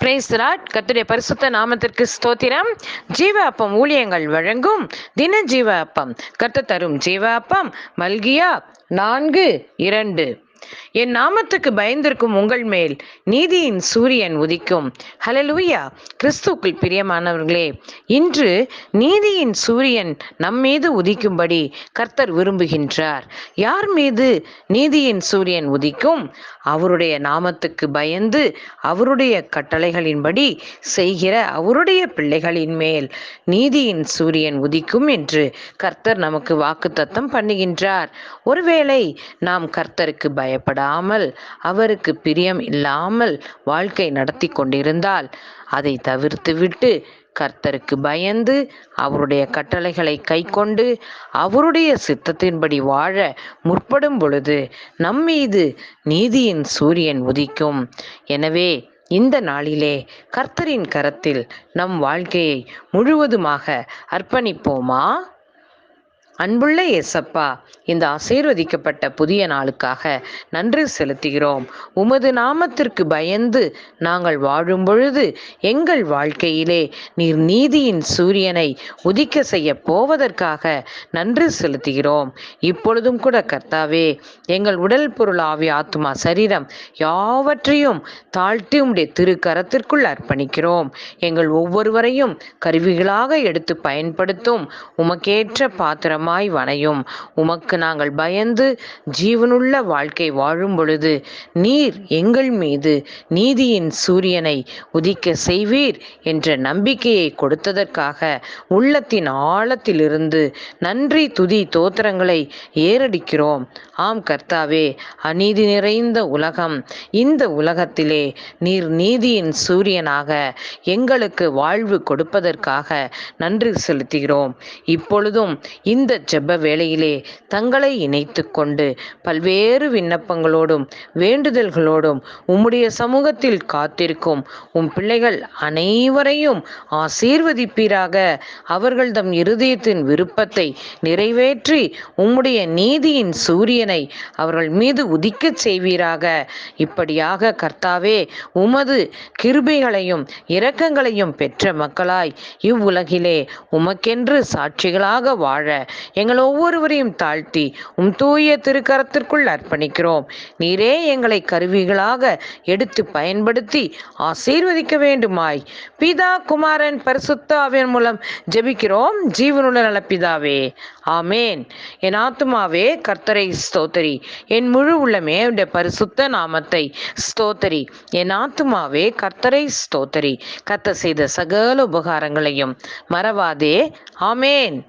பிரைஸ்ராட் கத்துடைய பரிசுத்த நாமத்திற்கு ஸ்தோத்திரம். ஜீவ அப்பம் ஊழியங்கள் வழங்கும் தின ஜீவ அப்பம் கத்து தரும் ஜீவ அப்பம் மல்கியா நான்கு இரண்டு. என் நாமத்துக்கு பயந்திருக்கும் உங்கள் மேல் நீதியின் சூரியன் உதிக்கும். ஹலலூயா கிறிஸ்துக்குள் பிரியமானவர்களே இன்று நீதியின் சூரியன் நம் மீது உதிக்கும்படி கர்த்தர் விரும்புகின்றார். யார் மீது நீதியின் சூரியன் உதிக்கும்? அவருடைய நாமத்துக்கு பயந்து அவருடைய கட்டளைகளின்படி செய்கிற அவருடைய பிள்ளைகளின் மேல் நீதியின் சூரியன் உதிக்கும் என்று கர்த்தர் நமக்கு வாக்குத்தத்தம் பண்ணுகின்றார். ஒருவேளை நாம் கர்த்தருக்கு பய பயப்படாமல் அவருக்கு பிரியம் இல்லாமல் வாழ்க்கை நடத்தி கொண்டிருந்தால் அதை தவிர்த்துவிட்டு கர்த்தருக்கு பயந்து அவருடைய கட்டளைகளை கைக்கொண்டு அவருடைய சித்தத்தின்படி வாழ முற்படும் பொழுது நம்மீது நீதியின் சூரியன் உதிக்கும். எனவே இந்த நாளிலே கர்த்தரின் கரத்தில் நம் வாழ்க்கையை முழுவதுமாக அர்ப்பணிப்போமா? அன்புள்ள ஏசப்பா இந்த ஆசீர்வதிக்கப்பட்ட புதிய நாளுக்காக நன்றி செலுத்துகிறோம். உமது நாமத்திற்கு பயந்து நாங்கள் வாழும் பொழுது எங்கள் வாழ்க்கையிலே நீர் நீதியின் சூரியனை உதிக்க செய்ய போவதற்காக நன்றி செலுத்துகிறோம். இப்பொழுதும் கூட கர்த்தாவே எங்கள் உடல் பொருள் ஆவி ஆத்மா சரீரம் யாவற்றையும் தாழ்த்தி உடைய திருக்கரத்திற்குள் அர்ப்பணிக்கிறோம். எங்கள் ஒவ்வொருவரையும் கருவிகளாக எடுத்து பயன்படுத்தும் உமக்கேற்ற பாத்திரமா உம்மாய் வனையும். உமக்கு நாங்கள் பயந்து ஜீவனுள்ள வாழ்க்கை வாழும் பொழுது நீர் எங்கள் மீது நீதியின் சூரியனை உதிக்க செய்வீர் என்ற நம்பிக்கையை கொடுத்ததற்காக உள்ளத்தின் ஆழத்திலிருந்து நன்றி துதி தோத்திரங்களை ஏறடிக்கிறோம். ஆம் கர்த்தாவே அநீதி நிறைந்த உலகம் இந்த உலகத்திலே நீர் நீதியின் சூரியனாக எங்களுக்கு வாழ்வு கொடுப்பதற்காக நன்றி செலுத்துகிறோம். இப்பொழுதும் இந்த ஜெப வேளையிலே தங்களை இணைத்து கொண்டு பல்வேறு விண்ணப்பங்களோடும் வேண்டுதல்களோடும் உம்முடைய சமூகத்தில் காத்திருக்கும் உம் பிள்ளைகள் அனைவரையும் ஆசீர்வதிப்பீராக. அவர்கள் தம் இருதயத்தின் விருப்பத்தை நிறைவேற்றி உம்முடைய நீதியின் சூரியனை அவர்கள் மீது உதிக்கச் செய்வீராக. இப்படியாக கர்த்தாவே உமது கிருபைகளையும் இரக்கங்களையும் பெற்ற மக்களாய் இவ்வுலகிலே உமக்கென்று சாட்சிகளாக வாழ எங்கள் ஒவ்வொருவரையும் தாழ்த்தி உம் தூய திருக்கரத்திற்குள் அர்ப்பணிக்கிறோம். நீரே எங்களை கருவிகளாக எடுத்து பயன்படுத்தி ஆசீர்வதிக்க வேண்டுமாய். பிதா குமாரன் பரிசுத்த அவன் மூலம் ஜெபிக்கிறோம். ஜீவனுள்ள நலப்பிதாவே ஆமேன். என் ஆத்துமாவே கர்த்தரை ஸ்தோத்தரி. என் முழு உள்ளமே உடைய பரிசுத்த நாமத்தை ஸ்தோத்தரி. என் ஆத்துமாவே கர்த்தரை ஸ்தோத்தரி. கத்த செய்த சகல உபகாரங்களையும் மறவாதே. ஆமேன்.